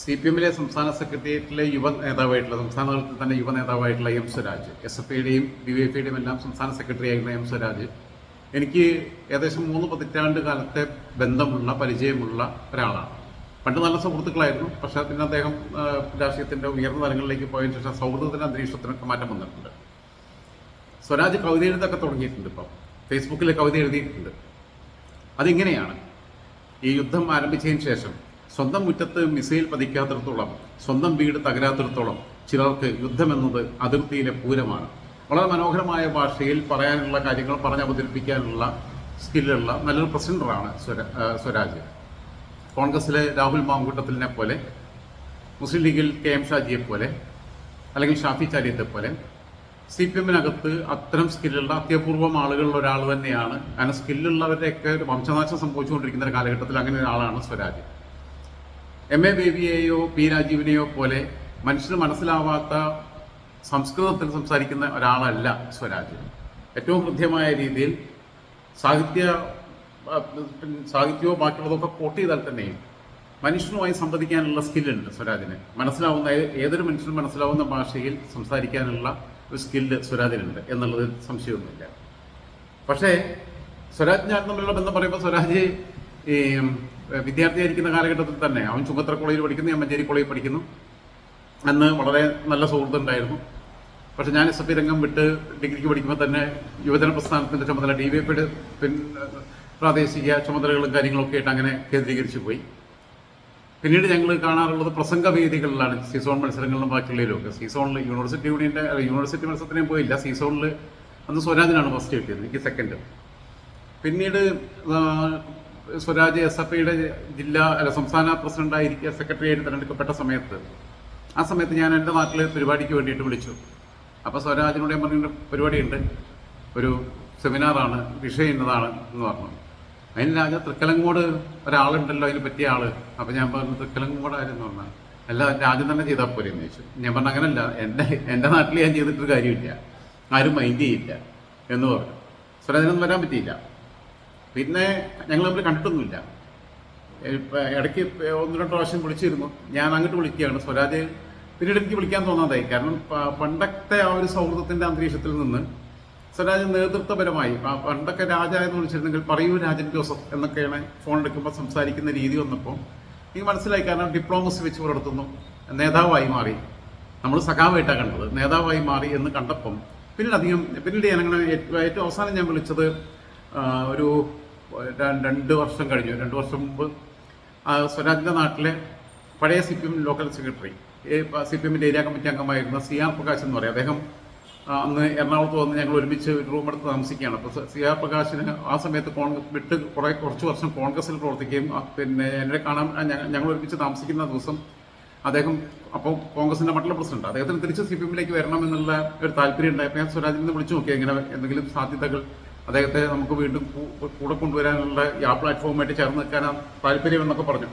C P എമ്മിലെ സംസ്ഥാന സെക്രട്ടേറിയറ്റിലെ യുവ നേതാവായിട്ടുള്ള സംസ്ഥാന തലത്തിൽ തന്നെ യുവ നേതാവായിട്ടുള്ള എം സ്വരാജ് എസ് എഫ് ഐയുടെയും ഡി വൈ എഫ് ഐയുടെയും എല്ലാം സംസ്ഥാന സെക്രട്ടറി ആയിട്ടുള്ള എം സ്വരാജ് എനിക്ക് ഏകദേശം മൂന്ന് പതിറ്റാണ്ട് കാലത്തെ ബന്ധമുള്ള പരിചയമുള്ള ഒരാളാണ്. പണ്ട് നല്ല സുഹൃത്തുക്കളായിരുന്നു. പക്ഷേ പിന്നെ അദ്ദേഹം രാഷ്ട്രീയത്തിന്റെ ഉയർന്ന തലങ്ങളിലേക്ക് പോയതിനു ശേഷം സൗഹൃദത്തിന്റെ അന്തരീക്ഷത്തിനൊക്കെ മാറ്റം വന്നിട്ടുണ്ട്. സ്വരാജ് കവിത എഴുതൊക്കെ തുടങ്ങിയിട്ടുണ്ട് ഇപ്പം. ഫേസ്ബുക്കിൽ കവിത എഴുതിയിട്ടുണ്ട്. അതിങ്ങനെയാണ്. ഈ യുദ്ധം ആരംഭിച്ചതിന് ശേഷം സ്വന്തം മുറ്റത്ത് മിസൈൽ പതിക്കാത്തിടത്തോളം സ്വന്തം വീട് തകരാത്തിടത്തോളം ചിലർക്ക് യുദ്ധമെന്നത് അതിർത്തിയിലെ പൂരമാണ്. വളരെ മനോഹരമായ ഭാഷയിൽ പറയാനുള്ള കാര്യങ്ങൾ പറഞ്ഞ് അവതരിപ്പിക്കാനുള്ള സ്കില്ലുള്ള നല്ലൊരു പ്രസിഡന്റാണ് സ്വരാജ്. കോൺഗ്രസിലെ രാഹുൽ മാങ്കൂട്ടത്തിലിനെ പോലെ മുസ്ലിം ലീഗിൽ കെ എം ഷാജിയെ പോലെ അല്ലെങ്കിൽ ഷാഫി ചാരിയത്തെ പോലെ സി പി എമ്മിനകത്ത് അത്തരം സ്കില്ലുള്ള അത്യപൂർവം ആളുകളിൽ ഒരാൾ തന്നെയാണ്. കാരണം സ്കില്ലുള്ളവരുടെയൊക്കെ ഒരു വംശനാശം സംഭവിച്ചുകൊണ്ടിരിക്കുന്ന ഒരു കാലഘട്ടത്തിൽ അങ്ങനെ ഒരാളാണ് സ്വരാജ്. എം എ ബേബിയെയോ പി രാജീവിനെയോ പോലെ മനുഷ്യന് മനസ്സിലാവാത്ത സംസ്കൃതത്തിൽ സംസാരിക്കുന്ന ഒരാളല്ല സ്വരാജ്. ഏറ്റവും ഹൃദ്യമായ രീതിയിൽ സാഹിത്യ സാഹിത്യവും ബാക്കിയുള്ളതൊക്കെ കോട്ട് ചെയ്താൽ തന്നെയും മനുഷ്യനുമായി സംവദിക്കാനുള്ള സ്കില്ലുണ്ട് സ്വരാജിന്. മനസ്സിലാവുന്ന ഏതൊരു മനുഷ്യനും മനസ്സിലാവുന്ന ഭാഷയിൽ സംസാരിക്കാനുള്ള ഒരു സ്കില്ല് സ്വരാജിനുണ്ട് എന്നുള്ളതിൽ സംശയമൊന്നുമില്ല. പക്ഷേ സ്വരാജ് ഞാൻ തമ്മിലുള്ള ബന്ധം പറയുമ്പോൾ സ്വരാജ് ഈ വിദ്യാർത്ഥിയായിരിക്കുന്ന കാലഘട്ടത്തിൽ തന്നെ അവൻ ചുങ്കത്ര കോളേജിൽ പഠിക്കുന്നു ഞാൻ മഞ്ചേരി കോളേജിൽ പഠിക്കുന്നു അന്ന് വളരെ നല്ല സുഹൃത്തുണ്ടായിരുന്നു പക്ഷെ ഞാൻ എസ് എഫ് രംഗം വിട്ട് ഡിഗ്രിക്ക് പഠിക്കുമ്പോൾ തന്നെ യുവജന പ്രസ്ഥാനത്തിന്റെ ചുമതല ഡി വൈ എഫിയുടെ പിൻ പ്രാദേശിക ചുമതലകളും കാര്യങ്ങളൊക്കെ ആയിട്ട് അങ്ങനെ കേന്ദ്രീകരിച്ചു പോയി. പിന്നീട് ഞങ്ങൾ കാണാറുള്ളത് പ്രസംഗ വേദികളിലാണ് സീസോൺ മത്സരങ്ങളിലും ബാക്കിയുള്ളതിലൊക്കെ സീസോണിൽ യൂണിവേഴ്സിറ്റി യൂണിയന്റെ യൂണിവേഴ്സിറ്റി മത്സരത്തിനേയും പോയില്ല. സീസോണിൽ അന്ന് സ്വരാജിനാണ് ഫസ്റ്റ് കിട്ടിയത് എനിക്ക് സെക്കൻഡ് പിന്നീട് സ്വരാജ് എസ് എഫ് ഐയുടെ ജില്ലാ അല്ല സംസ്ഥാന പ്രസിഡന്റായിരിക്കുക സെക്രട്ടറി ആയിട്ട് തിരഞ്ഞെടുക്കപ്പെട്ട സമയത്ത് ആ സമയത്ത് ഞാൻ എന്റെ നാട്ടിൽ പരിപാടിക്ക് വേണ്ടിയിട്ട് വിളിച്ചു. അപ്പോൾ സ്വരാജിനോട് ഞാൻ പറഞ്ഞ പരിപാടിയുണ്ട്. ഒരു സെമിനാറാണ് വിഷയം ഇന്നതാണ് എന്ന് പറഞ്ഞു. അതിന് രാജ തൃക്കലങ്ങോട് ഒരാളുണ്ടല്ലോ അതിന് പറ്റിയ ആൾ. അപ്പോൾ ഞാൻ പറഞ്ഞു തൃക്കലങ്ങോട് ആരെന്ന് പറഞ്ഞാൽ അല്ല രാജ്യം തന്നെ ചെയ്താൽ പോരെ എന്ന് ചോദിച്ചു. ഞാൻ പറഞ്ഞു അങ്ങനല്ല എന്റെ എന്റെ നാട്ടിൽ ഞാൻ ചെയ്തിട്ടൊരു കാര്യമില്ല. ആരും മൈൻഡ് ചെയ്യില്ല എന്ന് പറഞ്ഞു. സ്വരാജിനൊന്നും വരാൻ പറ്റിയില്ല. പിന്നെ ഞങ്ങൾ തമ്മിൽ കണ്ടിട്ടൊന്നുമില്ല. ഇപ്പം ഇടയ്ക്ക് ഒന്ന് രണ്ട് പ്രാവശ്യം വിളിച്ചിരുന്നു. ഞാൻ അങ്ങോട്ട് വിളിക്കുകയാണ്. സ്വരാജ് പിന്നീട് എനിക്ക് വിളിക്കാൻ തോന്നാതായി. കാരണം പണ്ടത്തെ ആ ഒരു സൗഹൃദത്തിന്റെ അന്തരീക്ഷത്തിൽ നിന്ന് സ്വരാജ് നേതൃത്വപരമായി പണ്ടൊക്കെ രാജ എന്ന് വിളിച്ചിരുന്നെങ്കിൽ പറയൂ രാജൻ ജോസഫ് എന്നൊക്കെയാണ് ഫോൺ എടുക്കുമ്പോൾ സംസാരിക്കുന്ന രീതി വന്നപ്പോൾ എനിക്ക് മനസ്സിലായി. കാരണം ഡിപ്ലോമസി വെച്ച് പുലർത്തുന്നു നേതാവായി മാറി. നമ്മൾ സഖാവായിട്ടാണ് കണ്ടത്. നേതാവായി മാറി എന്ന് കണ്ടപ്പം പിന്നീട് അധികം പിന്നീട് ഞാനങ്ങനെ ഏറ്റവും അവസാനം ഞാൻ വിളിച്ചത് ഒരു രണ്ട് വർഷം കഴിഞ്ഞു. രണ്ട് വർഷം മുമ്പ് സ്വരാജിന്റെ നാട്ടിലെ പഴയ C P M local secretary C P എമ്മിന്റെ ഏരിയ കമ്മിറ്റി അംഗമായിരുന്ന സി ആർ പ്രകാശ് എന്ന് പറയും. അദ്ദേഹം അന്ന് എറണാകുളത്ത് വന്ന് ഞങ്ങൾ ഒരുമിച്ച് ഒരു റൂം എടുത്ത് താമസിക്കുകയാണ്. അപ്പോൾ സി ആർ പ്രകാശിന് ആ സമയത്ത് കോൺഗ്രസ് വിട്ട് കുറേ കുറച്ച് വർഷം കോൺഗ്രസിൽ പ്രവർത്തിക്കുകയും പിന്നെ എന്നെ കാണാൻ ഞങ്ങൾ ഒരുമിച്ച് താമസിക്കുന്ന ദിവസം അദ്ദേഹം അപ്പോൾ കോൺഗ്രസിന്റെ മണ്ഡല പ്രസിഡന്റ് അദ്ദേഹത്തിന് തിരിച്ച് സി പി എമ്മിലേക്ക് വരണം എന്നുള്ള ഒരു താല്പര്യം ഉണ്ടായപ്പോൾ ഞാൻ സ്വരാജിൽ നിന്ന് വിളിച്ചു നോക്കി എങ്ങനെ എന്തെങ്കിലും സാധ്യതകൾ അദ്ദേഹത്തെ നമുക്ക് വീണ്ടും കൂടെ കൊണ്ടുവരാനുള്ള ആ പ്ലാറ്റ്ഫോമായിട്ട് ചേർന്ന് നിൽക്കാൻ താല്പര്യം എന്നൊക്കെ പറഞ്ഞു.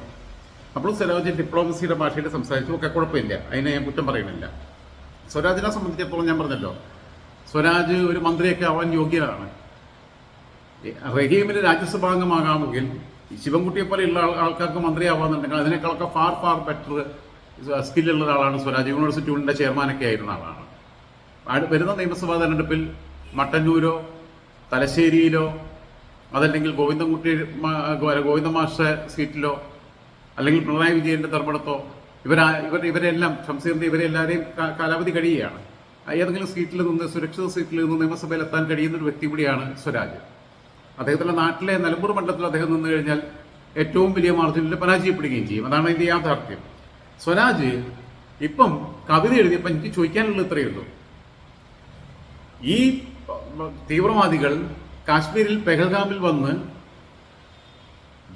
അപ്പോൾ സ്വരാജ് ഡിപ്ലോമസിയുടെ ഭാഷയിൽ സംസാരിച്ചു. ഒക്കെ കുഴപ്പമില്ല. അതിനെ ഞാൻ കുറ്റം പറയുന്നില്ല. സ്വരാജിനെ സംബന്ധിച്ചിടത്തോളം ഞാൻ പറഞ്ഞല്ലോ സ്വരാജ് ഒരു മന്ത്രിയൊക്കെ ആവാൻ യോഗ്യനാണ്. റഹീമിന് രാജ്യസഭാംഗമാകാമെങ്കിൽ ശിവൻകുട്ടിയെ പോലെയുള്ള ആൾക്കാർക്ക് മന്ത്രിയാവാന്നുണ്ടെങ്കിൽ അതിനേക്കാളൊക്കെ ഫാർ ഫാർ ബെറ്റർ സ്കില്ലുള്ള ഒരാളാണ് സ്വരാജ്. യൂണിവേഴ്സിറ്റി ചെയർമാനൊക്കെ ആയിരുന്ന ആളാണ്. വരുന്ന നിയമസഭാ തെരഞ്ഞെടുപ്പിൽ മട്ടന്നൂരോ തലശ്ശേരിയിലോ അതല്ലെങ്കിൽ ഗോവിന്ദൻകുട്ടി ഗോവിന്ദ മാഷ സീറ്റിലോ അല്ലെങ്കിൽ പിണറായി വിജയന്റെ ധർമ്മടത്തോ ഇവരാ ഇവർ ഇവരെല്ലാം ഷംസീറിന്റെ ഇവരെല്ലാവരെയും കാലാവധി കഴിയുകയാണ്. ഏതെങ്കിലും സീറ്റിൽ നിന്ന് സുരക്ഷിത സീറ്റിൽ നിന്ന് നിയമസഭയിൽ എത്താൻ കഴിയുന്ന ഒരു വ്യക്തി കൂടിയാണ് സ്വരാജ്. അദ്ദേഹത്തിന്റെ നാട്ടിലെ നിലമ്പൂർ മണ്ഡലത്തിൽ അദ്ദേഹം നിന്ന് കഴിഞ്ഞാൽ ഏറ്റവും വലിയ മാർജിനിൽ പരാജയപ്പെടുകയും ചെയ്യും. അതാണ് അതിന്റെ യാഥാർത്ഥ്യം. സ്വരാജ് ഇപ്പം കവിത എഴുതിയപ്പോൾ എനിക്ക് ചോദിക്കാനുള്ളത് ഇത്രയേ ഉള്ളൂ. ഈ തീവ്രവാദികൾ കാശ്മീരിൽ പെഹൽഗാമിൽ വന്ന്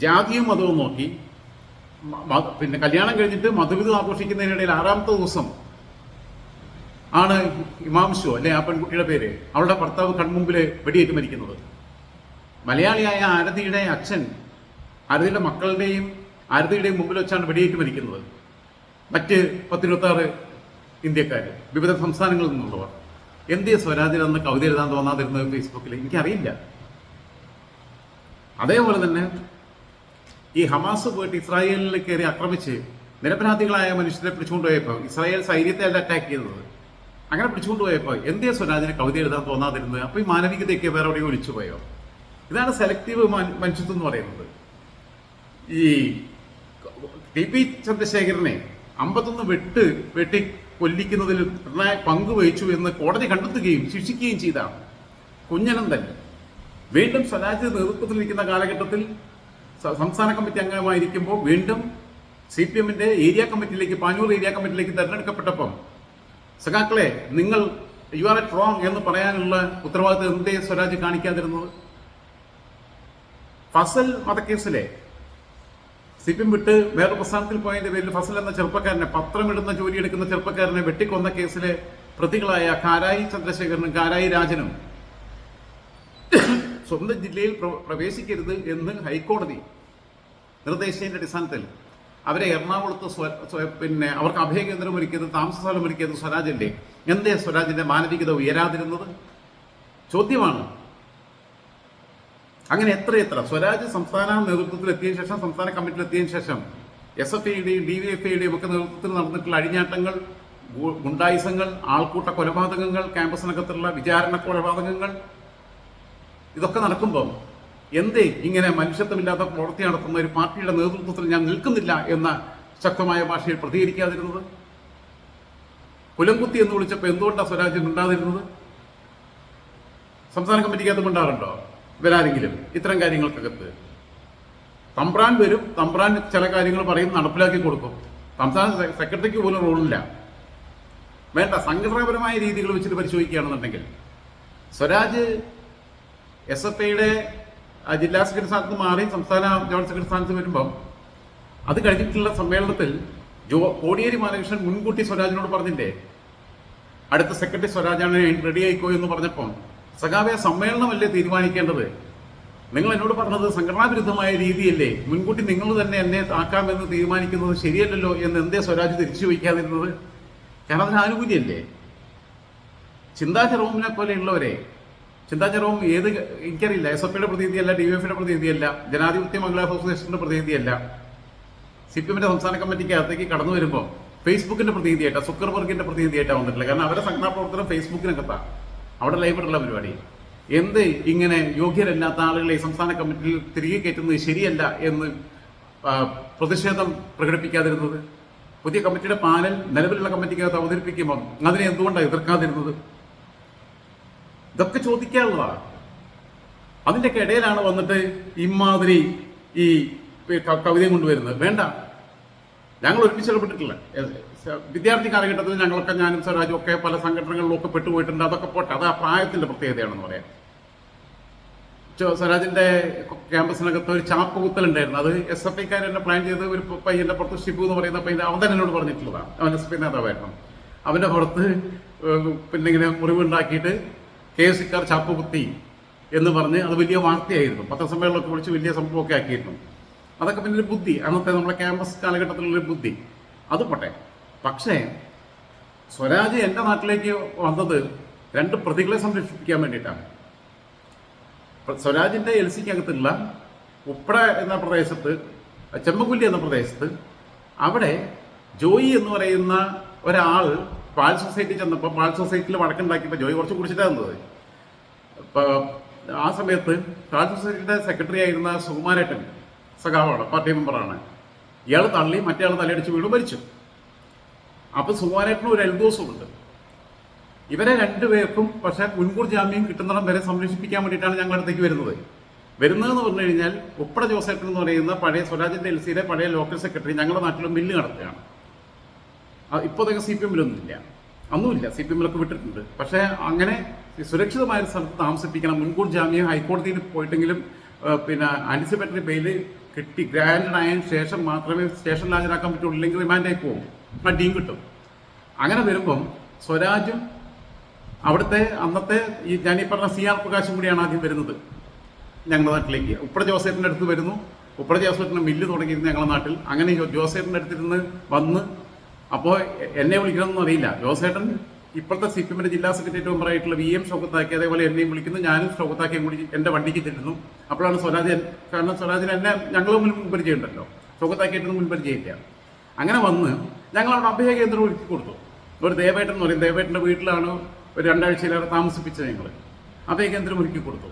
ജാതിയും മതവും നോക്കി. പിന്നെ കല്യാണം കഴിഞ്ഞിട്ട് മധുവിധം ആഘോഷിക്കുന്നതിനിടയിൽ ആറാമത്തെ ദിവസം ആണ് ഇമാം ഷോ അല്ലെ ആ പെൺകുട്ടിയുടെ പേര്. അവളുടെ ഭർത്താവ് കൺമുമ്പിൽ വെടിയേറ്റ് മരിക്കുന്നത്. മലയാളിയായ ആരതിയുടെ അച്ഛൻ ആരതിയുടെ മക്കളുടെയും ആരതിയുടെയും മുമ്പിൽ വെച്ചാണ് വെടിയേറ്റ് മരിക്കുന്നത്. മറ്റ് പത്തിരുപത്താറ് ഇന്ത്യക്കാർ വിവിധ സംസ്ഥാനങ്ങളിൽ നിന്നുള്ളവർ. എന്തിയ സ്വരാജിൽ അന്ന് കവിത എഴുതാൻ തോന്നാതിരുന്നത് ഫേസ്ബുക്കിൽ എനിക്കറിയില്ല. അതേപോലെ തന്നെ ഈ ഹമാസ് പോയിട്ട് ഇസ്രായേലിൽ കയറി ആക്രമിച്ച് നിരപരാധികളായ മനുഷ്യരെ പിടിച്ചുകൊണ്ടുപോയപ്പോൾ ഇസ്രായേൽ സൈന്യത്തെ അല്ല അറ്റാക്ക് ചെയ്തത്. അങ്ങനെ പിടിച്ചുകൊണ്ടുപോയപ്പോൾ എന്തേ സ്വരാജിനെ കവിത എഴുതാൻ തോന്നാതിരുന്നത്? അപ്പോൾ ഈ മാനവികതയൊക്കെ വേറെ എവിടെയും ഒലിച്ചു പോയോ? ഇതാണ് സെലക്റ്റീവ് മനുഷ്യത്വം എന്ന് പറയുന്നത്. ഈ ടി പി ചന്ദ്രശേഖരനെ അമ്പത്തൊന്ന് വെട്ട് വെട്ടി കൊല്ലിക്കുന്നതിൽ പിണറായി പങ്കുവഹിച്ചു എന്ന് കോടതി കണ്ടെത്തുകയും ശിക്ഷിക്കുകയും ചെയ്താണ് കുഞ്ഞനന്തൻ വീണ്ടും സ്വരാജ് നേതൃത്വത്തിലിരിക്കുന്ന കാലഘട്ടത്തിൽ സംസ്ഥാന കമ്മിറ്റി അംഗമായിരിക്കുമ്പോൾ വീണ്ടും സി പി എമ്മിന്റെ ഏരിയ കമ്മിറ്റിയിലേക്ക് പാനൂർ ഏരിയ കമ്മിറ്റിയിലേക്ക് തെരഞ്ഞെടുക്കപ്പെട്ടപ്പം സഖാക്കളെ നിങ്ങൾ യു ആർ എറ്റ് റോങ് എന്ന് പറയാനുള്ള ഉത്തരവാദിത്വം എന്തേ സ്വരാജ് കാണിക്കാതിരുന്നത്? ഫസൽ വധക്കേസിലെ സി പി എം വിട്ട് വേറെ പ്രസ്ഥാനത്തിൽ പോയതിന്റെ പേരിൽ ഫസൽ എന്ന ചെറുപ്പക്കാരനെ പത്രമിടുന്ന ജോലി എടുക്കുന്ന ചെറുപ്പക്കാരനെ വെട്ടിക്കൊന്ന കേസിലെ പ്രതികളായ കാരായി ചന്ദ്രശേഖരനും കാരായി രാജനും സ്വന്തം ജില്ലയിൽ പ്രവേശിക്കരുത് എന്ന് ഹൈക്കോടതി നിർദ്ദേശത്തിന്റെ അടിസ്ഥാനത്തിൽ അവരെ എറണാകുളത്ത് പിന്നെ അവർക്ക് അഭയകേന്ദ്രം ഒരുക്കിയത് താമസ സ്ഥലം ഒരുക്കിയത് സ്വരാജല്ലേ എന്തേ സ്വരാജിന്റെ മാനവികത ഉയരാതിരുന്നത്? ചോദ്യമാണ്. അങ്ങനെ എത്ര എത്ര? സ്വരാജ് സംസ്ഥാന നേതൃത്വത്തിൽ എത്തിയതിനു ശേഷം സംസ്ഥാന കമ്മിറ്റിയിൽ എത്തിയതിനു ശേഷം എസ് എഫ് ഐയുടെയും ഡി വി എഫ് ഐയുടെയും ഒക്കെ നേതൃത്വത്തിൽ നടന്നിട്ടുള്ള അഴിഞ്ഞാട്ടങ്ങൾ ഗുണ്ടായുസങ്ങൾ ആൾക്കൂട്ട കൊലപാതകങ്ങൾ ക്യാമ്പസിനകത്തുള്ള വിചാരണ കൊലപാതകങ്ങൾ ഇതൊക്കെ നടക്കുമ്പോൾ എന്തേ ഇങ്ങനെ മനുഷ്യത്വമില്ലാത്ത പ്രവൃത്തി നടത്തുന്ന ഒരു പാർട്ടിയുടെ നേതൃത്വത്തിൽ ഞാൻ നിൽക്കുന്നില്ല എന്ന ശക്തമായ ഭാഷയിൽ പ്രതികരിക്കാതിരുന്നത്? കുലംകുത്തി എന്ന് വിളിച്ചപ്പോൾ എന്തുകൊണ്ടാണ് സ്വരാജ്യം ഉണ്ടാതിരുന്നത് സംസ്ഥാന കമ്മിറ്റിക്ക് അത് മിണ്ടാറുണ്ടോ? ഇവരാരെങ്കിലും ഇത്തരം കാര്യങ്ങൾക്കകത്ത് തമ്പ്രാൻ വരും തമ്പ്രാൻ ചില കാര്യങ്ങൾ പറയും നടപ്പിലാക്കി കൊടുക്കും. സംസ്ഥാന സെക്രട്ടറിക്ക് പോലും റോളില്ല. വേണ്ട സംഘടനാപരമായ രീതികൾ വെച്ചിട്ട് പരിശോധിക്കുകയാണെന്നുണ്ടെങ്കിൽ സ്വരാജ് എസ് എഫ് ഐയുടെ ജില്ലാ സെക്രട്ടറി സ്ഥാനത്ത് മാറി സംസ്ഥാന ജോയിന്റ് സെക്രട്ടറി സ്ഥാനത്ത് വരുമ്പം അത് കഴിഞ്ഞിട്ടുള്ള സമ്മേളനത്തിൽ ജോ കോടിയേരി ബാലകൃഷ്ണൻ മുൻകൂട്ടി സ്വരാജിനോട് പറഞ്ഞില്ലേ അടുത്ത സെക്രട്ടറി സ്വരാജാണ് റെഡി ആയിക്കോ എന്ന് പറഞ്ഞപ്പം സഖാവെ സമ്മേളനമല്ലേ തീരുമാനിക്കേണ്ടത്? നിങ്ങൾ എന്നോട് പറഞ്ഞത് സംഘടനാ വിരുദ്ധമായ രീതിയല്ലേ. മുൻകൂട്ടി നിങ്ങൾ തന്നെ എന്നെ ആക്കാമെന്ന് തീരുമാനിക്കുന്നത് ശരിയല്ലല്ലോ എന്ന് എന്തേ സ്വരാജ് തിരിച്ചു വയ്ക്കാതിരുന്നത് കാരണം അതിന് ആനുകൂല്യമല്ലേ ചിന്താ പോലെയുള്ളവരെ ചിന്താ ഏത് എനിക്കറിയില്ല. എസ് എഫ് ഐയുടെ പ്രതിനിധിയല്ല ഡി എഫ് ഐയുടെ പ്രതിനിധിയല്ല ജനാധിപത്യ മംഗള അസോസിയേഷന്റെ പ്രതിനിധിയല്ല. സി പി എമ്മിന്റെ സംസ്ഥാന കമ്മിറ്റിക്ക് അകത്തേക്ക് കടന്നു വരുമ്പോൾ ഫേസ്ബുക്കിന്റെ പ്രതിനിധിയായിട്ടാ സുക്കർബർഗിന്റെ പ്രതിനിധിയായിട്ടാണ് വന്നിട്ടില്ല കാരണം അവരുടെ സംഘടനാ പ്രവർത്തനം ഫേസ്ബുക്കിനകത്താ. അവിടെ ലൈബ്രറിയുള്ള പരിപാടി. എന്ത് ഇങ്ങനെ യോഗ്യരല്ലാത്ത ആളുകളെ സംസ്ഥാന കമ്മിറ്റിയിൽ തിരികെ കയറ്റുന്നത് ശരിയല്ല എന്ന് പ്രതിഷേധം പ്രകടിപ്പിക്കാതിരുന്നത്? പുതിയ കമ്മിറ്റിയുടെ പാനൽ നിലവിലുള്ള കമ്മിറ്റിക്കകത്ത് അവതരിപ്പിക്കുമ്പോൾ അതിനെ എന്തുകൊണ്ടാണ് എതിർക്കാതിരുന്നത്? ഇതൊക്കെ ചോദിക്കാനുള്ളതാണ് അതിന്റെയൊക്കെ ഇടയിലാണ് വന്നിട്ട് ഇമാതിരി ഈ കവിതയും കൊണ്ടുവരുന്നത്. വേണ്ട. ഞങ്ങൾ ഒരുമിച്ച് ഇടപെട്ടിട്ടില്ല. വിദ്യാർത്ഥി കാലഘട്ടത്തിൽ ഞങ്ങളൊക്കെ ഞാനും സ്വരാജും ഒക്കെ പല സംഘടനകളിലൊക്കെ പെട്ടുപോയിട്ടുണ്ട്. അതൊക്കെ പോട്ടെ. അത് ആ പ്രായത്തിന്റെ പ്രത്യേകതയാണെന്ന് പറയാം. സ്വരാജിന്റെ ക്യാമ്പസിനകത്ത് ഒരു ചാപ്പ് കുത്തലുണ്ടായിരുന്നു അത് എസ് എഫ് ഐക്കാർ എന്നെ പ്ലാൻ ചെയ്ത് ഒരു പ- പയ്യന്റെ പുറത്ത് ഷിബു എന്ന് പറയുന്ന പയ്യൻ അവൻ തന്നെ എന്നോട് പറഞ്ഞിട്ടുള്ളതാണ് അവൻ എസ് ഐ നേതാവായിരുന്നു. അവന്റെ പുറത്ത് പിന്നെ ഇങ്ങനെ മുറിവുണ്ടാക്കിയിട്ട് കെ എസ് സിക്കാർ ചാപ്പ് കുത്തി എന്ന് പറഞ്ഞ് അത് വലിയ വാർത്തയായിരുന്നു. പത്രസമ്മേളനമൊക്കെ വിളിച്ച് വലിയ സംഭവമൊക്കെ ആക്കിയിരുന്നു. അതൊക്കെ പിന്നെ ഒരു ബുദ്ധി. അന്നത്തെ നമ്മുടെ ക്യാമ്പസ് കാലഘട്ടത്തിലുള്ള ബുദ്ധി. അത് പോട്ടെ. പക്ഷേ സ്വരാജ് എന്റെ നാട്ടിലേക്ക് വന്നത് രണ്ട് പ്രതികളെ സംരക്ഷിപ്പിക്കാൻ വേണ്ടിയിട്ടാണ്. സ്വരാജിന്റെ എൽ സിക്കകത്തുള്ള ഉപ്പട എന്ന പ്രദേശത്ത് ചെമ്മക്കുല്ലി എന്ന പ്രദേശത്ത് അവിടെ ജോയി എന്ന് പറയുന്ന ഒരാൾ പാൽ സൊസൈറ്റി ചെന്നപ്പോൾ പാൽ സൊസൈറ്റിയിൽ വഴക്കുണ്ടാക്കിയപ്പോൾ ജോയി കുറച്ച് കുടിച്ചിട്ടാണ് തന്നത് അപ്പോൾ ആ സമയത്ത് പാൽ സൊസൈറ്റിയുടെ സെക്രട്ടറി ആയിരുന്ന സുകുമാരേട്ടൻ സഖാവാണ് പാർട്ടി മെമ്പറാണ്. ഇയാൾ തള്ളി മറ്റേ ആൾ തലയടിച്ച് വീണ് മരിച്ചു. അപ്പോൾ സുകുമാരേട്ടനും ഒരു എൽദോസും ഉണ്ട് ഇവരെ രണ്ടുപേർക്കും പക്ഷെ മുൻകൂർ ജാമ്യം കിട്ടുന്നിടം വരെ സംരക്ഷിപ്പിക്കാൻ വേണ്ടിയിട്ടാണ് ഞങ്ങളുടെ അടുത്തേക്ക് വരുന്നത്. വരുന്നതെന്ന് പറഞ്ഞു കഴിഞ്ഞാൽ ഉപ്പട ജോസേട്ടൻ എന്ന് പറയുന്ന പഴയ സ്വരാജിന്റെ എൽ സിയിലെ പഴയ ലോക്കൽ സെക്രട്ടറി ഞങ്ങളുടെ നാട്ടിലും മില്ല് നടത്തുകയാണ്. ഇപ്പോഴത്തേക്ക് സി പി എമ്മിലൊന്നുമില്ല. അന്നുമില്ല. സി പി എമ്മിലൊക്കെ വിട്ടിട്ടുണ്ട്. പക്ഷേ അങ്ങനെ സുരക്ഷിതമായ സ്ഥലത്ത് താമസിപ്പിക്കണം. മുൻകൂർ ജാമ്യം ഹൈക്കോടതിയിൽ പോയിട്ടെങ്കിലും പിന്നെ ആന്റിസിപ്പേറ്ററി ബെയിൽ കിട്ടി. ഗ്രാൻഡ് ആയതിനു ശേഷം മാത്രമേ സ്റ്റേഷനിൽ ഹാജരാക്കാൻ പറ്റുള്ളൂ. ഇല്ലെങ്കിൽ റിമാൻഡായി പോകും. ഡീം കിട്ടും. അങ്ങനെ വരുമ്പം സ്വരാജും അവിടുത്തെ അന്നത്തെ ഈ ഞാനീ പറഞ്ഞ സി ആർ പ്രകാശും കൂടിയാണ് ആദ്യം വരുന്നത്. ഞങ്ങളുടെ നാട്ടിലേക്ക്. ഉപ്പട ജോസേറ്റിന്റെ അടുത്ത് വരുന്നു. ഉപ്പട ജോസേറ്റിന് മില്ല് തുടങ്ങിയിരുന്നു ഞങ്ങളുടെ നാട്ടിൽ. അങ്ങനെ ജോസേറ്റിന്റെ അടുത്തിരുന്ന് വന്ന് അപ്പോൾ എന്നെ വിളിക്കണമെന്നൊന്നും അറിയില്ല. ജോസേട്ടൻ ഇപ്പോഴത്തെ സി ജില്ലാ സെക്രട്ടറി മെമ്പറായിട്ടുള്ള വി എം ഷൗക്കത്താക്കി അതേപോലെ എന്നെയും വിളിക്കുന്നു. ഞാനും ഷൗക്കത്താക്കിയും കൂടി എന്റെ വണ്ടിക്ക് ചെല്ലുന്നു. അപ്പോഴാണ് സ്വരാജ് കാരണം സ്വരാജിന് എന്നെ ഞങ്ങൾ മുൻ മുൻപരിചയമുണ്ടല്ലോ. ഷൗക്കത്താക്കിയിട്ട് മുൻപരിചയമില്ല. അങ്ങനെ വന്ന് ഞങ്ങൾ അവിടെ അഭയ കേന്ദ്രം ഒരുക്കി കൊടുത്തു. ഒരു ദേവേട്ടൻ എന്ന് പറയും. ദേവേട്ടന്റെ വീട്ടിലാണ് ഒരു രണ്ടാഴ്ചയിലേറെ താമസിപ്പിച്ചത് ഞങ്ങൾ അഭയ കേന്ദ്രം ഒരുക്കി കൊടുത്തു.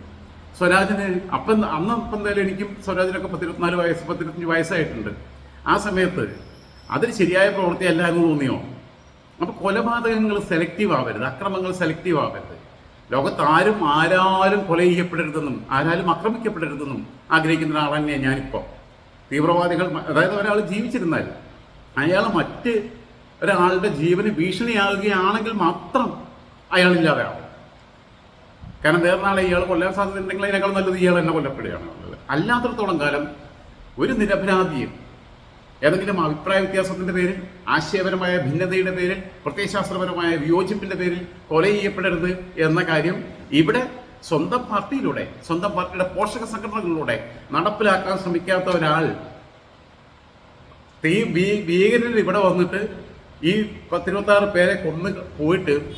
സ്വരാജിന് അപ്പം അന്ന് അപ്പം എന്തായാലും എനിക്കും സ്വരാജിനൊക്കെ പത്തിരുപത്തിനാല് വയസ്സ് പത്തിരുപത്തഞ്ച് വയസ്സായിട്ടുണ്ട്. ആ സമയത്ത് അതിന് ശരിയായ പ്രവൃത്തി അല്ല എന്ന് തോന്നിയോ? അപ്പോൾ കൊലപാതകങ്ങൾ സെലക്റ്റീവ് ആവരുത്. അക്രമങ്ങൾ സെലക്റ്റീവ് ആവരുത്. ലോകത്ത് ആരും ആരാലും കൊല ചെയ്യപ്പെടരുതെന്നും ആരാലും ആക്രമിക്കപ്പെടരുതെന്നും ആഗ്രഹിക്കുന്ന ഒരാൾ തന്നെയാണ് ഞാനിപ്പോൾ തീവ്രവാദികൾ അതായത് ഒരാൾ ജീവിച്ചിരുന്നാൽ അയാൾ മറ്റ് ഒരാളുടെ ജീവന് ഭീഷണിയാകുകയാണെങ്കിൽ മാത്രം അയാൾ ഇല്ലാതെയാവും കാരണം വേറൊരാളെ ഇയാൾ കൊല്ലാൻ സാധ്യതയുണ്ടെങ്കിൽ അതിനേക്കാൾ നല്ലത് ഇയാൾ എന്നെ കൊല്ലപ്പെടുകയാണ് അല്ലാത്തടത്തോളം കാലം ഒരു നിരപരാധിയും ഏതെങ്കിലും അഭിപ്രായ വ്യത്യാസത്തിന്റെ പേരിൽ ആശയപരമായ ഭിന്നതയുടെ പേരിൽ പ്രത്യയശാസ്ത്രപരമായ വിയോജിപ്പിന്റെ പേരിൽ കൊല ചെയ്യപ്പെടരുത് എന്ന കാര്യം ഇവിടെ സ്വന്തം പാർട്ടിയിലൂടെ സ്വന്തം പാർട്ടിയുടെ പോഷക സംഘടനകളിലൂടെ നടപ്പിലാക്കാൻ ശ്രമിക്കാത്ത ഒരാൾ ഭീ- ഭീകരർ ഇവിടെ വന്നിട്ട് ഈ പത്തിരുപത്തി ആറ് പേരെ കൊന്ന് പോയിട്ട്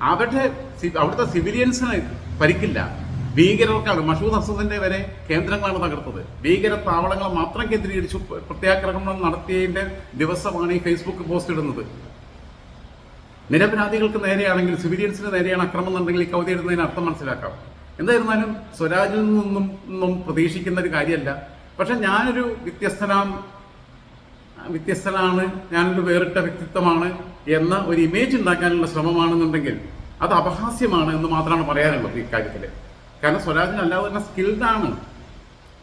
അവരുടെ അവിടുത്തെ സിവിലിയൻസിന് പരിക്കില്ല ഭീകരർക്കാണ് മഷൂദ് അസദിന്റെ വരെ കേന്ദ്രങ്ങളാണ് തകർത്തത്. ഭീകര താവളങ്ങൾ മാത്രം കേന്ദ്രീകരിച്ചു പ്ര- പ്രത്യാക്രമണം നടത്തിയതിന്റെ ദിവസമാണ് ഈ ഫേസ്ബുക്ക് പോസ്റ്റ് ഇടുന്നത്. നിരപരാധികൾക്ക് നേരെയാണെങ്കിൽ സിവിലിയൻസിന് നേരെയാണ് അക്രമം എന്നുണ്ടെങ്കിൽ ഈ കവിത ഇടുന്നതിന് അർത്ഥം മനസ്സിലാക്കാം. എന്തായിരുന്നാലും സ്വരാജിൽ നിന്നും പ്രതീക്ഷിക്കുന്ന ഒരു കാര്യമല്ല. പക്ഷെ ഞാനൊരു വ്യത്യസ്തനാം വ്യത്യസ്തനാണ് ഞാനൊരു വേറിട്ട വ്യക്തിത്വമാണ് എന്ന ഒരു ഇമേജ് ഉണ്ടാക്കാനുള്ള ശ്രമമാണെന്നുണ്ടെങ്കിൽ അത് അപഹാസ്യമാണ് എന്ന് മാത്രമാണ് പറയാനുള്ളത് ഇക്കാര്യത്തിൽ കാരണം സ്വരാജിന് അല്ലാതെ തന്നെ സ്കിൽഡാണ്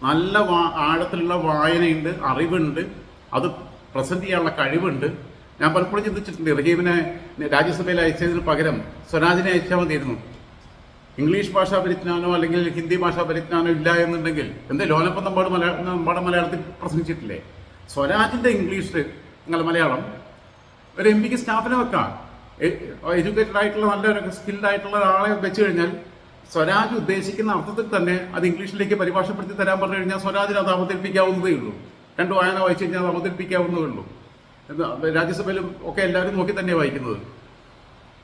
നല്ല വാ ആഴത്തിലുള്ള വായനയുണ്ട് അറിവുണ്ട് അത് പ്രസന്റ് ചെയ്യാനുള്ള കഴിവുണ്ട്. ഞാൻ പലപ്പോഴും ചിന്തിച്ചിട്ടുണ്ട് റഹീമിനെ രാജ്യസഭയിൽ അയച്ചതിന് പകരം സ്വരാജിനെ അയച്ചാൽ മതിയായിരുന്നു. ഇംഗ്ലീഷ് ഭാഷാ പരിജ്ഞാനോ അല്ലെങ്കിൽ ഹിന്ദി ഭാഷാ പരിജ്ഞാനോ ഇല്ല എന്നുണ്ടെങ്കിൽ എന്താ ലോനപ്പം നമ്പാട് മലയാളം നമ്പാട് മലയാളത്തിൽ പ്രസംഗിച്ചിട്ടില്ലേ? സ്വരാജിന്റെ ഇംഗ്ലീഷ് നിങ്ങൾ മലയാളം ഒരു എം പിക്ക് സ്റ്റാഫിനെ വെക്കാം. എഡ്യൂക്കേറ്റഡ് ആയിട്ടുള്ള നല്ലൊരു സ്കിൽഡ് ആയിട്ടുള്ള ഒരാളെ വെച്ച് കഴിഞ്ഞാൽ സ്വരാജ് ഉദ്ദേശിക്കുന്ന അർത്ഥത്തിൽ തന്നെ അത് ഇംഗ്ലീഷിലേക്ക് പരിഭാഷപ്പെടുത്തി തരാൻ പറഞ്ഞു കഴിഞ്ഞാൽ സ്വരാജിന് അത് അവതരിപ്പിക്കാവുന്നതേ ഉള്ളൂ. രണ്ട് വായന വായിച്ചു കഴിഞ്ഞാൽ അത് അവതരിപ്പിക്കാവുന്നതേ ഉള്ളൂ. രാജ്യസഭയിലും ഒക്കെ എല്ലാവരും നോക്കി തന്നെ വായിക്കുന്നത്.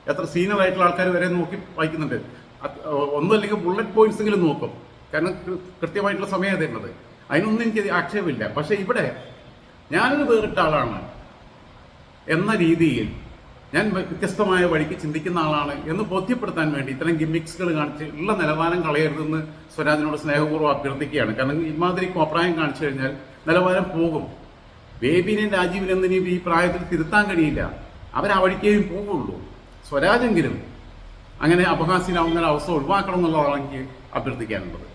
എത്ര സീനിയർ ആയിട്ടുള്ള ആൾക്കാർ വരെ നോക്കി വായിക്കുന്നുണ്ട്. ഒന്നും അല്ലെങ്കിൽ ബുള്ളറ്റ് പോയിന്റ്സ് എങ്കിലും നോക്കും. കാരണം കൃത്യമായിട്ടുള്ള സമയം തരുന്നത് അതിനൊന്നും എനിക്ക് ആക്ഷേപമില്ല. പക്ഷേ ഇവിടെ ഞാനൊരു വേറിട്ട ആളാണ് എന്ന രീതിയിൽ ഞാൻ വ്യത്യസ്തമായ വഴിക്ക് ചിന്തിക്കുന്ന ആളാണ് എന്ന് ബോധ്യപ്പെടുത്താൻ വേണ്ടി ഇത്തരം ഗിമ്മിക്സുകൾ കാണിച്ച് ഉള്ള നിലവാരം കളയരുതെന്ന് സ്വരാജിനോട് സ്നേഹപൂർവം അഭ്യർത്ഥിക്കുകയാണ്. കാരണം ഇമാതിരി കോപ്രായം കാണിച്ചു കഴിഞ്ഞാൽ നിലവാരം പോകും. ബേബിനെയും രാജീവിനെയും ഇനി ഈ പ്രായത്തിൽ തിരുത്താൻ കഴിയില്ല. അവർ ആ വഴിക്കേയും പോകുള്ളൂ സ്വരാജെങ്കിലും അങ്ങനെ അപഹാസ്യനാവുന്ന ഒരു അവസ്ഥ ഒഴിവാക്കണം എന്നുള്ളതാണ് എനിക്ക് അഭ്യർത്ഥിക്കാനുള്ളത്.